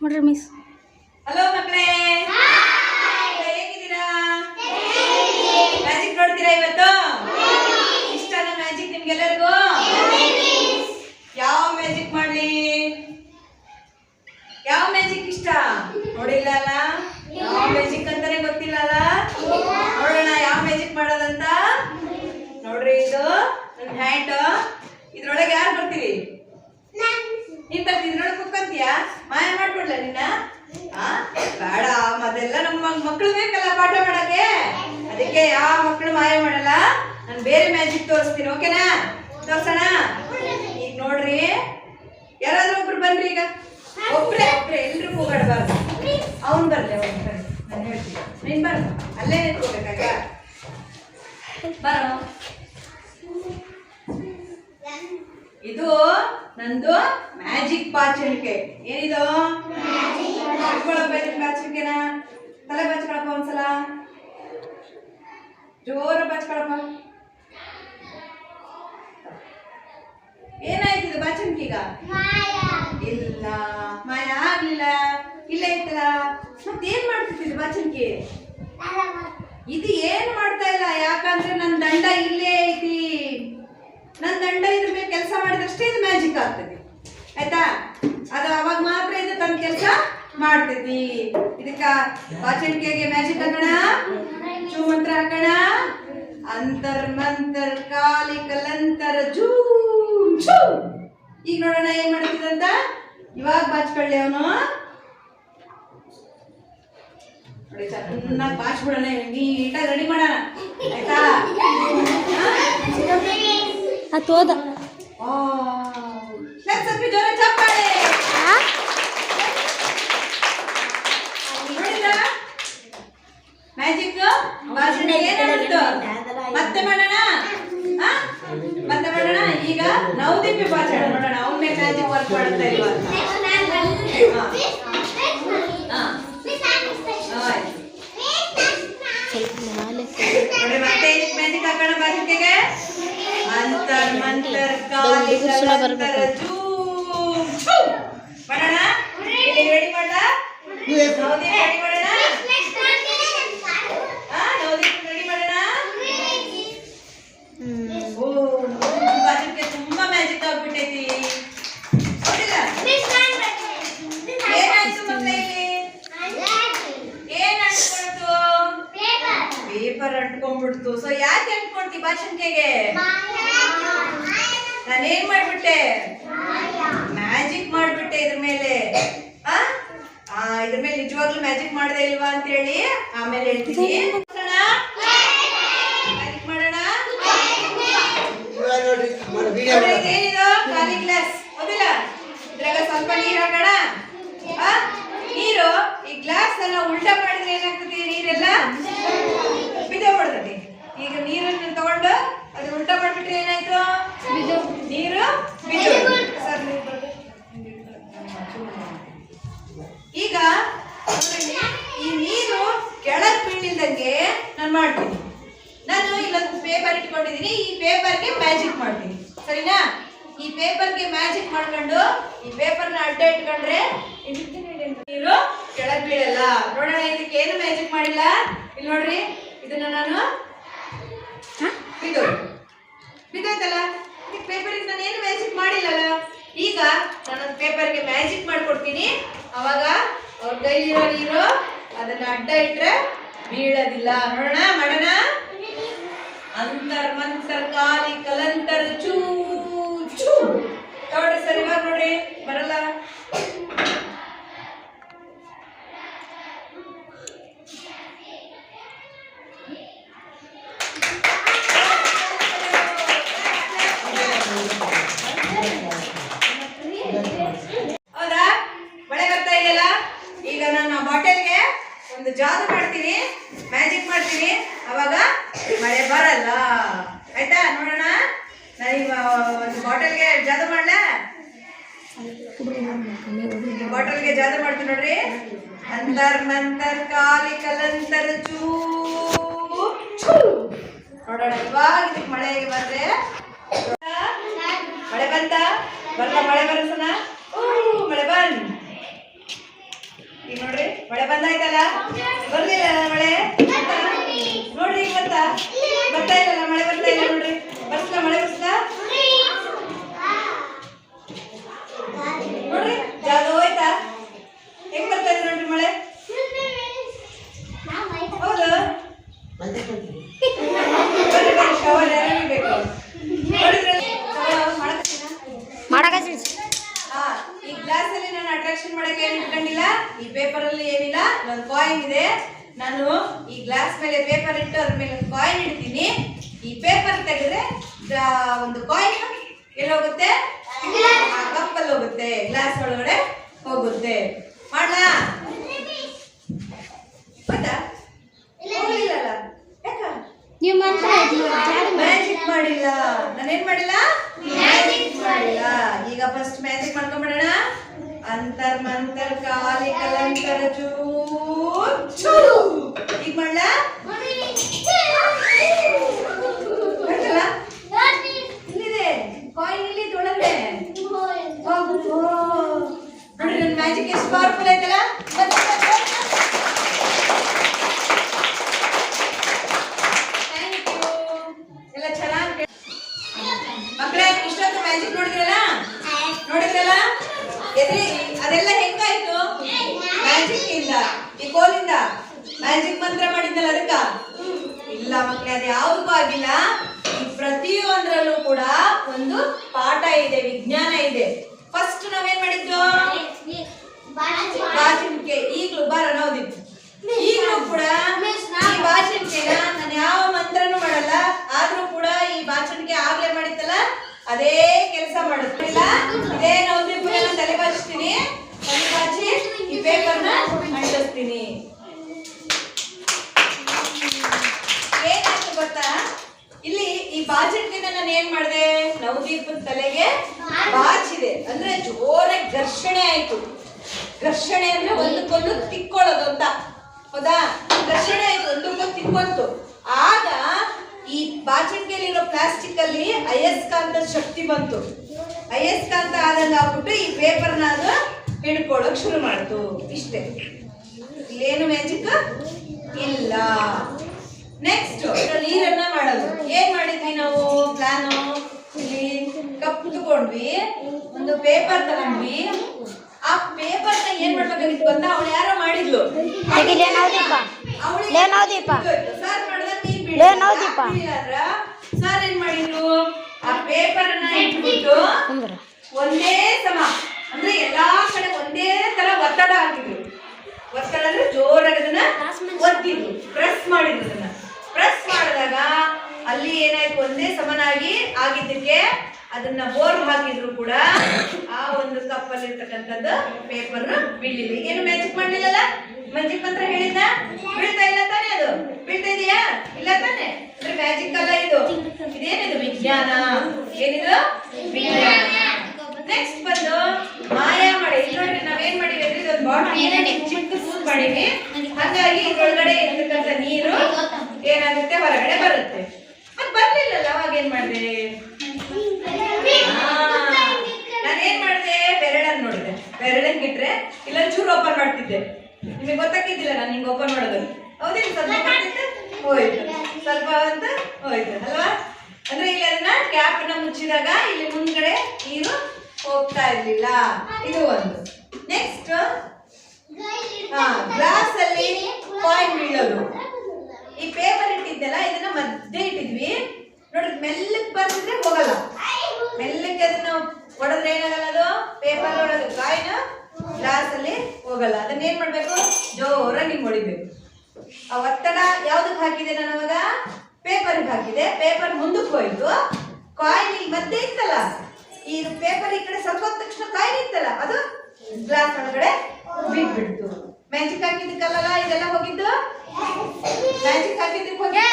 ನೋಡ್ರಿ miss hello ಮಕ್ಕಳೇ. ಹೇಗಿದ್ದೀರಾ? ಮ್ಯಾಜಿಕ್ ನೋಡ್ತೀರಾ ಇವತ್ತು? ಇಷ್ಟನ ಮ್ಯಾಜಿಕ್ ನಿಮ್ಗೆಲ್ಲರಿಗೂ? ಯಾವ ಮ್ಯಾಜಿಕ್ ಮಾಡ್ಲಿ? ಯಾವ ಮ್ಯಾಜಿಕ್ ಇಷ್ಟ? ನೋಡಿಲ್ಲ ಅಲ್ಲ? ಯಾವ ಮ್ಯಾಜಿಕ್ ಅಂತಾನೆ ಗೊತ್ತಿಲ್ಲ ಅಲ್ಲ? ನೋಡೋಣ, ಯಾವ ಮ್ಯಾಜಿಕ್ ಮಾಡೋದಂತ? ನೋಡ್ರಿ ಇದು ನನ್ನ ಹ್ಯಾಂಡ್ ಇದ್ರೊಳಗೆ ಯಾರು ಬರ್ತೀರಿ? ನೀನ್ ಬರ್ತಿ ಇದ್ರೊಳಗೆ ಕುತ್ಕೊಂತೀಯ? ಮಾಯ ಮಾಡ್ಬಿಡ್ಲ ನಿನ್ನ? ಬೇಡ ಅದೆಲ್ಲ ನಮ್ಮ ಮಕ್ಕಳು ಬೇಕಲ್ಲ ಪಾಠ ಮಾಡಕ್ಕೆ? ಅದಕ್ಕೆ ಯಾವ ಮಕ್ಕಳು ಮಾಯ ಮಾಡಲ್ಲ? ನಾನು ಬೇರೆ ಮ್ಯಾಜಿಕ್ ತೋರಿಸ್ತೀನಿ, ಓಕೆನಾ? ತೋರ್ಸೋಣ? ಈಗ ನೋಡ್ರಿ, ಯಾರಾದ್ರೂ ಒಬ್ರು ಬನ್ರಿ ಈಗ. ಒಬ್ರೆ ಒಬ್ರೆ, ಎಲ್ರು ಕೂಗಾಡಬಾರ್ದು. ಅವ್ನು ಬರ್ಲಿ ಅವ್ನು ಬರ್ಲಿ. ನಾನು ಹೇಳ್ತೀನಿ. ನೀನ್ ಬರ್ ಅಲ್ಲೇ ನಿಂತ್ಕೋಬೇಕಾಗ ಬರೋ ಇದು ನಂದು ಮ್ಯಾಜಿಕ್ ಬಾಚಣಿಕೆ ಏನಿದು? ಬಾಚಣಿಕೆನ ತಲೆ ಬಚ್ಕೊಳಪ್ಪ ಒಂದ್ಸಲ. ಜೋರ ಬಾಚ್ಕೊಳಪ್ಪ ಏನಾಯ್ತು ಇದು ಬಾಚಣಿಕೆ ಈಗ? ಇಲ್ಲ. ಮಾಯ ಆಗ್ಲಿಲ್ಲ. ಇಲ್ಲ ಇತ್ತಲ್ಲ ಮತ್ತೇನ್ ಮಾಡ್ತಿದ್ದು ಬಾಚಣಿಕೆ ಇದು ಏನು ಮಾಡ್ತಾ ಇಲ್ಲ? ಯಾಕಂದ್ರೆ ನನ್ನ ದಂಡ ಇಲ್ಲೇ ಐತಿ. ನನ್ನ ದಂಡ ಇದ್ರ ಮೇಲೆ ಕೆಲಸ ಮಾಡಿದಷ್ಟೇ ಇದು ಮ್ಯಾಜಿಕ್ ಆಗ್ತದೆ. ಆಯ್ತಾ? ಅದು ಅವಾಗ ಮಾತ್ರ ಇದು ತನ್ನ ಕೆಲಸ ಮಾಡ್ತೈತಿ ಇದಕ್ಕ ಬಾಚಣಿಕೆಗೆ ಮ್ಯಾಜಿಕ್ ಹಾಕೋಣ? ಚೂ ಮಂತ್ರ ಹಾಕೋಣ? ಅಂತರ್ ಮಂತರ್ ಕಾಲಿ ಕಲಂತರ ಜೂ ಈಗ ನೋಡೋಣ ಏನ್ ಮಾಡ್ತಿದಂತ ಇವಾಗ ಬಾಚ್ಕೊಳ್ಳಿ ಅವನು. ನೋಡಿ ಚೆನ್ನಾಗಿ ಬಾಚ್ಬಿಡೋಣ ನೀಟಾಗಿ ರೆಡಿ ಮಾಡೋಣ. ಆಯ್ತಾ? ಅದು ಹೋದ ಸ್ವಲ್ಪ ಜೋರ ಚಪ್ಪಾಳೆ ಮ್ಯಾಜಿಕ್ ಭಾಷಣ ಏನಾಗುತ್ತೆ ಮತ್ತೆ ಮಾಡೋಣ ಆ? ಮತ್ತೆ ಮಾಡೋಣ ಈಗ ನವದೀಪಿ ಭಾಷಣ ನೋಡೋಣ ಅವನ ಮೇಲೆ ಮ್ಯಾಜಿಕ್ ವರ್ಕ್ ಮಾಡುತ್ತಾ ಇಲ್ವಾ ಅಂತ. ಹಾ. ಹಾ, ಆಯ್ತು. ಸ್ವಲ್ಪ ಮಾಡೋಣ? ಇಲ್ಲಿ ರೆಡಿ ಮಾಡ ನವದೀಪ್ ರೆಡಿ ಮಾಡೋಣ? ಆ, ನವದೀಪ್ ರೆಡಿ ಮಾಡೋಣ? ಓ ಭಾಷಣಕ್ಕೆ ತುಂಬಾ ಮ್ಯಾಜಿಕ್ ಆಗ್ಬಿಟ್ಟೈತಿ. ಹೌದಿಲ್ಲ? ಏನಾಯ್ತು ಮಕ್ಕಳೇ ಇಲ್ಲಿ ಏನ್ ಅಂಟ್ಕೊಳ್ತು ಪೇಪರ್ ಅಂಟ್ಕೊಂಡ್ಬಿಡ್ತು. ಸೊ ಯಾಕೆ ಅಂಟ್ಕೊಂತಿ ಭಾಷಣಿಕೆಗೆ? ನಾನೇನ್ ಮಾಡ್ಬಿಟ್ಟೆ? ಮಾಡ್ಬಿಟ್ಟೆ ಇದ್ರ ಮೇಲೆ. ಆ? ಇದ್ರ ಮೇಲೆ ನಿಜವಾಗ್ಲೂ ಮ್ಯಾಜಿಕ್ ಮಾಡದೆ ಇಲ್ವಾ ಅಂತ ಹೇಳಿ ಆಮೇಲೆ ಹೇಳ್ತೀನಿ. ಮ್ಯಾಜಿಕ್ ಮಾಡೋಣ? ಖಾಲಿ ಗ್ಲಾಸ್ ಹೌದಿಲ್ಲ ಇದ್ರಾಗ ಸ್ವಲ್ಪ ನೀರ್ ಹಾಕೋಣ? ನೀರು, ಈ ಗ್ಲಾಸ್ ಎಲ್ಲ ಉಲ್ಟಾ ಮಾಡಿದ್ರೆ ಏನಾಗ್ತದೆ ನೀರೆಲ್ಲ? ಬಿದ್ದೋಗ್ಬಿಡ್ತದೆ. ಈಗ ನೀರನ್ನು ತಗೊಂಡು ಅದು ಉಲ್ಟಾ ಮಾಡ್ಬಿಟ್ರೆ ಏನಾಯ್ತು ನೀರು ಬಿದ್ದು ಸರ್ ನೀರು ಬರ್ಬೇಕು. ಈಗ ನೋಡ್ರಿ, ಈ ನೀರು ಕೆಳಗ್ ಬೀಳಿಲ್ದಂಗೆ ನಾನು ಮಾಡ್ತೀನಿ ನಾನು ಇಲ್ಲೊಂದು ಪೇಪರ್ ಇಟ್ಕೊಂಡಿದ್ದೀನಿ ಈ ಪೇಪರ್ಗೆ ಮ್ಯಾಜಿಕ್ ಮಾಡ್ತೀನಿ ಸರಿನಾ ಈ ಪೇಪರ್ಗೆ ಮ್ಯಾಜಿಕ್ ಮಾಡ್ಕೊಂಡು ಈ ಪೇಪರ್ನ ಅಡ್ಡ ಇಟ್ಕೊಂಡ್ರೆ ನೀರು ಕೆಳಗ್ ಬೀಳಲ್ಲ. ನೋಡೋಣ ಇದಕ್ಕೆ ಏನು ಮ್ಯಾಜಿಕ್ ಮಾಡಿಲ್ಲ? ಇಲ್ಲಿ ನೋಡ್ರಿ ಇದನ್ನ ನಾನು ಬಿದ್ದು. ಬಿದ್ದೋಯ್ತಲ್ಲ? ಈ ಪೇಪರಿಗೆ ನಾನು ಏನು ಮ್ಯಾಜಿಕ್ ಮಾಡಿಲ್ಲಲ್ಲ? ಈಗ ನಾನು ಪೇಪರ್ಗೆ ಮ್ಯಾಜಿಕ್ ಮಾಡ್ಕೊಡ್ತೀನಿ. ಅವಾಗ ಅವ್ರ ಕೈಲಿರೋ ನೀರು ಅದನ್ನ ಅಡ್ಡ ಇಟ್ರೆ ಬೀಳೋದಿಲ್ಲ. ನೋಡೋಣ ಮಾಡೋಣ? ಅಂತರ್ ಮಂತರ್ ಕಾಲಿ ಕಲಂತರ್ ಚೂ ನೋಡ್ರಿ ಸರ್ ಇವಾಗ ನೋಡ್ರಿ ಬರಲ್ಲ? ಹೋಟೆಲ್ಗೆ ಜಾತ್ರೆ ಮಾಡ್ತೀವಿ ನೋಡ್ರಿ. ಅಂತರ್ ನಂತರ ಕಾಲಿ ಕಲಂತರ ಚೂ. ನೋಡೋಣ, ಇವಾಗ ಇದಕ್ಕೆ ಮಳೆ ಹೇಗೆ ಬಂದ್ರೆ? ಮಳೆ ಬಂತ? ಬರಲ್ಲ ಮಳೆ ಬರಸನ ಮಳೆ ಬಂದ್. ಈಗ ನೋಡ್ರಿ, ಮಳೆ ಬಂದಾಯ್ತಲ್ಲ? ಬರ್ಲಿಲ್ಲ ಮಳೆ? ನೋಡ್ರಿ, ಈಗ ಬರ್ತಾ? ಬರ್ತಾ ಇಲ್ಲ ಮಳೆ, ಬರ್ತಾ ಇಲ್ಲ ನೋಡ್ರಿ. ಮಳೆ ಬರ್ಸಲ? ನಾನು ಈ ಗ್ಲಾಸ್ ಮೇಲೆ ಪೇಪರ್ ಇಟ್ಟು ಅದ್ರ ಮೇಲೆ ಒಂದು ಕಾಯಿನ್ ಇಡ್ತೀನಿ. ಈ ಪೇಪರ್ ತೆಗೆದ್ರೆ ಒಂದು ಕಾಯಿನ್ ಎಲ್ಲೋಗುತ್ತೆ? ಆ ಕಪ್ಪಲ್ಲಿ ಹೋಗುತ್ತೆ ಗ್ಲಾಸ್ ಒಳಗಡೆ ಹೋಗುತ್ತೆ. ಮಾಡ್ಲಾ? ಗೊತ್ತಾ? ಹೋಗ್ಲಿಲ್ಲಲ್ಲ. ಯಾಕ? ನೀವು ಮಾತ್ರ ಮ್ಯಾಜಿಕ್ ಮಾಡಿಲ್ಲ. ನಾನೇನ್ ಮಾಡಿಲ್ಲ? ಮ್ಯಾಜಿಕ್ ಮಾಡಿಲ್ಲ. ಈಗ ಫಸ್ಟ್ ಮ್ಯಾಜಿಕ್ ಅಂತರ್ ಮಂತರ್ ಕಾಲಿ ಕಲಂಕರ ಚೂ ಈಗ ಮಾಡ್ಲ? ಇಲ್ಲಿದೆ. ಕಾಯಿನ್ ಇಲ್ಲಿ ಮ್ಯಾಜಿಕ್ ಎಷ್ಟು ಪವರ್ಫುಲ್ ಐತಲ್ಲ ಬನ್ನಿ, ಬನ್ನಿ, ಬನ್ನಿ. Thank you. ಎಲ್ಲ ಚೆನ್ನಾಗಿ ಮಕ್ಕಳೇ ಇಷ್ಟೊತ್ತು ಮ್ಯಾಜಿಕ್ ನೋಡಿದ್ರಲ್ಲ ನೋಡಿದ್ರಲ್ಲ ಎದ್ರಿ ಅದೆಲ್ಲ ಹೆಂಗಾಯ್ತು ಮ್ಯಾಜಿಕ್ ಇಂದ ಈ ಕೋಲಿಂದ ಮ್ಯಾಜಿಕ್ ಮಂತ್ರ ಮಾಡಿದ್ನಲ್ಲ ಅದಕ್ಕ ಇಲ್ಲ ಮಕ್ಕಳೇ ಅದು ಯಾವುದಕ್ಕೂ ಆಗಿಲ್ಲ? ಈ ಪ್ರತಿಯೊಂದರಲ್ಲೂ ಕೂಡ ಒಂದು ಪಾಠ ಇದೆ ವಿಜ್ಞಾನ ಇದೆ. ಫಸ್ಟ್ ನಾವೇನ್ ಮಾಡಿದ್ದು? ಈಗ್ಲೂ ಈಗಲೂ ಬಾರ ನೋದಿತ್ತು ಈಗಲೂ ಕೂಡ ಈ ಬಾಚಿಣಿಕೆನ ನಾನು ಯಾವ ಮಂತ್ರನೂ ಮಾಡಲ್ಲ ಆದ್ರೂ ಕೂಡ ಈ ಬಾಚಿಣಿಕೆ ಆಗ್ಲೇ ಮಾಡಿತ್ತಲ್ಲ ಅದೇ ಕೆಲಸ ಮಾಡುತ್ತಿಲ್ಲ ಇದೇ ನವದೀಪನ ನಾನು ತಲೆ ಬಾಚ್ತೀನಿ ತಲೆ ಬಾಚಿ ಈ ಪೇಪರ್ನ ಅಂಟಿಸ್ತೀನಿ ಏನಾಯ್ತು ಗೊತ್ತಾ ಈ ಬಾಚಿಣಿಕೆನ ನಾನು ಏನ್ ಮಾಡಿದೆ? ನವದೀಪದ ತಲೆಗೆ ಬಾಚಿದೆ ಅಂದ್ರೆ ಜೋರಾಗಿ ಘರ್ಷಣೆ ಆಯ್ತು. ಘರ್ಷಣೆ ಅಂದ್ರೆ ಒಂದಕ್ಕೊಂದು ತಿಕ್ಕೊಳ್ಳೋದು ಅಂತ. ಹೌದಾ? ಘರ್ಷಣೆ ಆಯ್ತು ಒಂದಕ್ಕೊಂದು ತಿಕ್ಕೊಂತು. ಆಗ ಈ ಬಾಚಣಿಗೆಯಲ್ಲಿರೋ ಪ್ಲಾಸ್ಟಿಕ್ ಅಲ್ಲಿ ಅಯಸ್ಕಾಂತ ಶಕ್ತಿ ಬಂತು. ಅಯಸ್ಕಾಂತ ಆದಂಗ ಆಗ್ಬಿಟ್ಟು ಈ ಪೇಪರ್ನ ಅದು ಹಿಡ್ಕೊಳ್ಳೋಕೆ ಶುರು ಮಾಡ್ತು. ಇಷ್ಟೇ. ಇಲ್ಲೇನು ಮ್ಯಾಜಿಕ್ ಇಲ್ಲ. ನೆಕ್ಸ್ಟ್ ನೀರನ್ನ ಮಾಡೋದು. ಏನ್ ಮಾಡಿದ್ವಿ ನಾವು? ಪ್ಲಾನ್? ಇಲ್ಲಿ ಕಪ್ ತಗೊಂಡ್ವಿ ಒಂದು ಪೇಪರ್ ತಗೊಂಡ್ವಿ. ಆ ಪೇಪರ್ನ ಏನ್ ಮಾಡ್ಬೇಕಾಗಿತ್ತು ಗೊತ್ತಾ? ಅವಳು ಯಾರೋ ಮಾಡಿದ್ಲು. ಸರ್ ಮಾಡಿದ ನೀರ್ ಲೇ ನವದೀಪ. ಸರ್ ಏನ್ ಮಾಡಿದ್ರು ಆ ಪೇಪರ್ ಅನ್ನ ಇಟ್ಬಿಟ್ಟು ಒಂದೇ ಸಮ ಅಂದ್ರೆ ಎಲ್ಲಾ ಕಡೆ ಒಂದೇ ತರ ಒತ್ತಡ ಹಾಕಿದ್ರು. ಒತ್ತಡ ಅಂದ್ರೆ ಜೋರಾಗಿ ಅದನ್ನ ಒತ್ತಿದ್ರು. ಪ್ರೆಸ್ ಮಾಡಿದ್ರು ಅಲ್ಲಿ ಏನಾಯ್ತು? ಒಂದೇ ಸಮನಾಗಿ ಆಗಿದ್ದಕ್ಕೆ ಅದನ್ನ ಬೋರ್ ಹಾಕಿದ್ರು ಕೂಡ ಆ ಒಂದು ಕಪ್ಪಲ್ಲಿ ಇರ್ತಕ್ಕಂಥದ್ದು ಪೇಪರ್ ಬೀಳಿಲ್ಲ ಏನು ಮ್ಯಾಜಿಕ್ ಮಾಡ್ಲಿಲ್ಲಲ್ಲ? ಮ್ಯಾಜಿಕ್ ಮಂತ್ರ ಹೇಳಿದ್ದ ಬೀಳ್ತಾ ಇಲ್ಲ ತಾನೇ ಅದು. ಬೀಳ್ತಾ ಇದೆಯಾ? ಇಲ್ಲ ತಾನೆ? ಅಂದ್ರೆ ಮ್ಯಾಜಿಕ್ ಅಲ್ಲ ಇದು. ಇದೇನಿದು ವಿಜ್ಞಾನ? ಏನಿದು? ವಿಜ್ಞಾನ. ನೆಕ್ಸ್ಟ್ ಬಂದು ಮಾಯಾ ಮಾಡಿ. ಇಲ್ಲಿ ನೋಡ್ರಿ ನಾವೇನ್ ಮಾಡಿವಿ ಅಂದ್ರೆ ಇದೊಂದು ಬಾಟಲ್ ಚಿಕ್ಕ ಸೂಸ್ ಮಾಡಿವಿ ಹಾಗಾಗಿ ಇದ್ರೊಳಗಡೆ ಇರ್ತಕ್ಕಂಥ ನೀರು ಏನಾಗುತ್ತೆ? ಹೊರಗಡೆ ಬರುತ್ತೆ ಮತ್ ಬರ್ಲಿಲ್ಲಲ್ಲ ಅವಾಗ ಏನ್ ಮಾಡಿದೆ ನಾನೇನ್ ಮಾಡಿದೆ ಬೆರಳನ್ನ ನೋಡಿದೆ ಬೆರಳನ್ನ ಇಟ್ರೆ ಇಲ್ಲ ಚೂರು ಓಪನ್ ಮಾಡ್ತಿದ್ದೆ. ನಿಮಗೆ ಗೊತ್ತಾಗಿದ್ದಿಲ್ಲ ನಾನು ಹಿಂಗೆ ಓಪನ್ ಮಾಡೋದು ಹೌದೇನು ಸ್ವಲ್ಪ ಹೋಯ್ತು. ಸ್ವಲ್ಪ ಅಂತ ಹೋಯ್ತು, ಅಲ್ವಾ? ಅಂದ್ರೆ ಇಲ್ಲಿ ಅದನ್ನ ಕ್ಯಾಪ್ನ ಮುಚ್ಚಿದಾಗ ಇಲ್ಲಿ ಮುಂದ್ಗಡೆ ನೀರು ಹೋಗ್ತಾ ಇರ್ಲಿಲ್ಲ. ಇದು ಒಂದು. ನೆಕ್ಸ್ಟ್ ಗ್ಲಾಸ್ ಅಲ್ಲಿ ಕಾಯಿನ್ ಬೀಳೋದು. ಈ ಪೇಪರ್ ಇಟ್ಟಿದ್ದೆಲ್ಲ ಇದನ್ನ ಮಧ್ಯೆ ಇಟ್ಟಿದ್ವಿ. ನೋಡಿ, ಮೆಲ್ಲಕ್ ಬರ್ತಿದ್ರೆ ಹೋಗಲ್ಲ. ಮೆಲ್ಲಕ್ಕೆ ಅದನ್ನ ಹೊಡೆದ್ರೆ ಏನಾಗಲ್ಲ ಅದು? ಪೇಪರ್ ಒಡೋದು. ಕಾಯಿನ ಗ್ಲಾಸ್ ಅಲ್ಲಿ ಹೋಗಲ್ಲ. ಅದನ್ನ ಏನ್ ಮಾಡ್ಬೇಕು? ಜೋರಾಗಿ ಹಿಂಗ್ ಹೊಡಿಬೇಕು ಆ ಒತ್ತಡ ಯಾವ್ದಕ್ ಹಾಕಿದೆ ನಾನು ಅವಾಗ? ಪೇಪರ್ಗೆ ಹಾಕಿದೆ. ಪೇಪರ್ ಮುಂದಕ್ಕೆ ಹೋಯ್ತು. ಕಾಯಿನ್ ಇಲ್ಲಿ ಮತ್ತೆ ಇತ್ತಲ್ಲ? ಈ ಪೇಪರ್ ಈ ಕಡೆ ಹೊತ್ತ ತಕ್ಷಣ ಕಾಯಿನ್ ಇತ್ತಲ್ಲ? ಅದು ಗ್ಲಾಸ್ ಒಳಗಡೆ ಬಿಟ್ಬಿಡ್ತು. ಮ್ಯಾಜಿಕ್ ಹಾಕಿದ್ದಕ್ಕಲ್ಲ ಇದೆಲ್ಲ ಹೋಗಿದ್ದು? ಮ್ಯಾಜಿಕ್ ಹಾಕಿದ್ದಕ್ಕೆ ಹೋಗಿದ್ದ?